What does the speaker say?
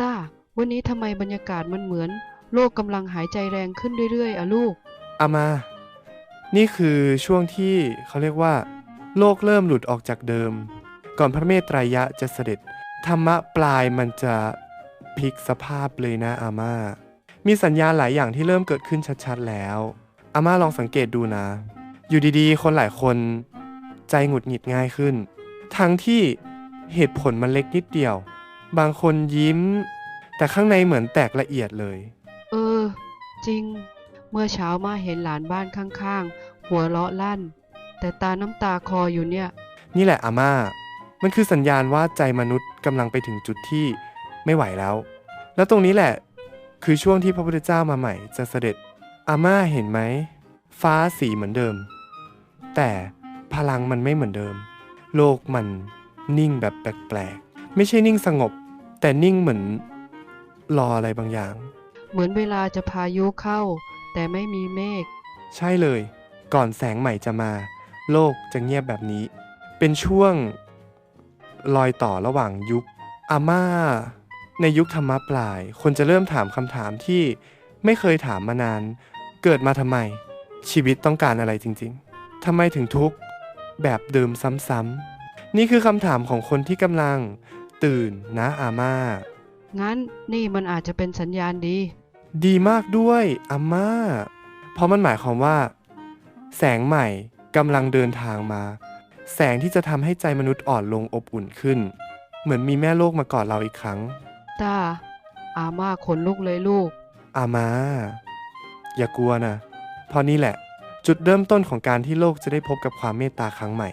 ต้า วันนี้ทำไมบรรยากาศมันเหมือน โลกกำลังหายใจแรงขึ้นเรื่อยๆอะลูก อามา นี่คือช่วงที่เขาเรียกว่า โลกเริ่มหลุดออกจากเดิม ก่อนพระเมตไตรยะจะเสด็จ ธรรมะปลายมันจะพลิกสภาพเลยนะอาม่ามีสัญญาณหลายอย่างที่เริ่มเกิดขึ้นชัดๆแล้ว อาม่าลองสังเกตดูนะ อยู่ดีๆ คนหลายคนใจหงุดหงิดง่ายขึ้น ทั้งที่เหตุผลมันเล็กนิดเดียว บางคนยิ้ม แต่ข้างในเหมือนแตกละเอียดเลย เออ จริง เมื่อเช้ามาเห็นหลานบ้านข้างๆ หัวเราะลั่น แต่ตาน้ำตาคลออยู่เนี่ย นี่แหละอาม่า มันคือสัญญาณว่าใจมนุษย์กำลังไปถึงจุดที่ไม่ไหวแล้ว แล้วตรงนี้แหละ คือช่วงที่พระพุทธเจ้ามาใหม่จะเสด็จ อาม่าเห็นไหม ฟ้าสีเหมือนเดิม แต่พลังมันไม่เหมือนเดิม โลกมันนิ่งแบบแปลกๆ ไม่ใช่นิ่งสงบ แต่นิ่งเหมือนรออะไรบางอย่าง เหมือนเวลาจะพายุเข้า แต่ไม่มีเมฆ ใช่เลย ก่อนแสงใหม่จะมา โลกจะเงียบแบบนี้ เป็นช่วงรอยต่อระหว่างยุคอาม่า ในยุคธรรมะปลาย คนจะเริ่มถามคำถามที่ไม่เคยถามมานาน เกิดมาทำไม ชีวิตต้องการอะไรจริง ๆทำไมถึงทุกข์แบบเดิมซ้ำๆนี่คือคำถามของคนที่กำลัง ตื่นนะอาม่า งั้นนี่มันอาจจะเป็นสัญญาณดี ดีมากด้วยอาม่า เพราะมันหมายความว่า แสงใหม่กำลังเดินทางมา แสงที่จะทำให้ใจมนุษย์อ่อนลงอบอุ่นขึ้น เหมือนมีแม่โลกมากอดเราอีกครั้ง ตา อาม่าขนลุกเลยลูก อามาอย่ากลัวนะเพราะนี่แหละ จุดเริ่มต้นของการที่โลกจะได้พบกับความเมตตาครั้งใหม่